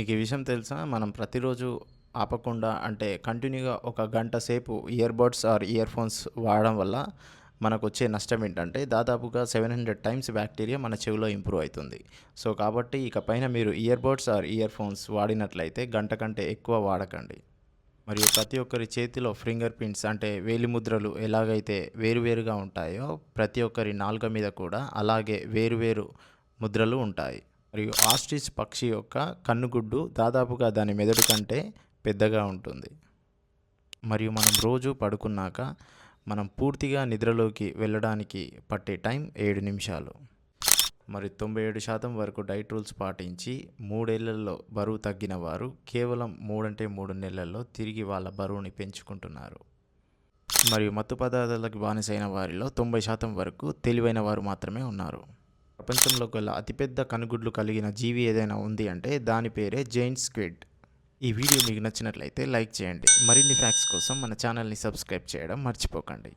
మీకు ఈ విషయం తెలుసా? మనం ప్రతిరోజు ఆపకుండా అంటే కంటిన్యూగా ఒక గంట సేపు earbuds or earphones వాడడం వల్ల మనకొచ్చే నష్టం ఏంటంటే దాదాపుగా 700 టైమ్స్ బ్యాక్టీరియా మన చెవిలో ఇంప్రూవ్ అవుతుంది సో, కాబట్టి ఇక పైన మీరు earbuds or earphones వాడినట్లయితే గంట కంటే ఎక్కువ వాడకండి. మరియు ప్రతి ఒక్కరి చేతిలో ఫింగర్ ప్రింట్స్ అంటే వేలిముద్రలు ఎలాగైతే వేరువేరుగా ఉంటాయో ప్రతి ఒక్కరి నాలుక మీద కూడా అలాగే వేరువేరు ముద్రలు ఉంటాయి. మరియు ఆస్ట్రిచ్ పక్షి యొక్క కన్నుగుడ్డు దాదాపుగా దాని మెదడు కంటే పెద్దగా ఉంటుంది. మరియు మనం రోజు పడుకున్నాక మనం పూర్తిగా నిద్రలోకి వెళ్ళడానికి పట్టే టైం ఏడు నిమిషాలు. మరి 97% వరకు డైట్ రూల్స్ పాటించి మూడేళ్ళలో బరువు తగ్గిన వారు కేవలం మూడంటే మూడు నెలల్లో తిరిగి వాళ్ళ బరువుని పెంచుకుంటున్నారు. మరియు మత్తు పదార్థాలకు బానిసైన వారిలో 90% వరకు తెలివైన వారు మాత్రమే ఉన్నారు. ప్రపంచంలో గల అతిపెద్ద కనుగుడ్లు కలిగిన జీవి ఏదైనా ఉంది అంటే దాని పేరే జెయింట్ స్క్విడ్. ఈ వీడియో మీకు నచ్చినట్లయితే లైక్ చేయండి. మరిన్ని ఫ్యాక్ట్స్ కోసం మన ఛానల్‌ని సబ్స్క్రైబ్ చేయడం మర్చిపోకండి.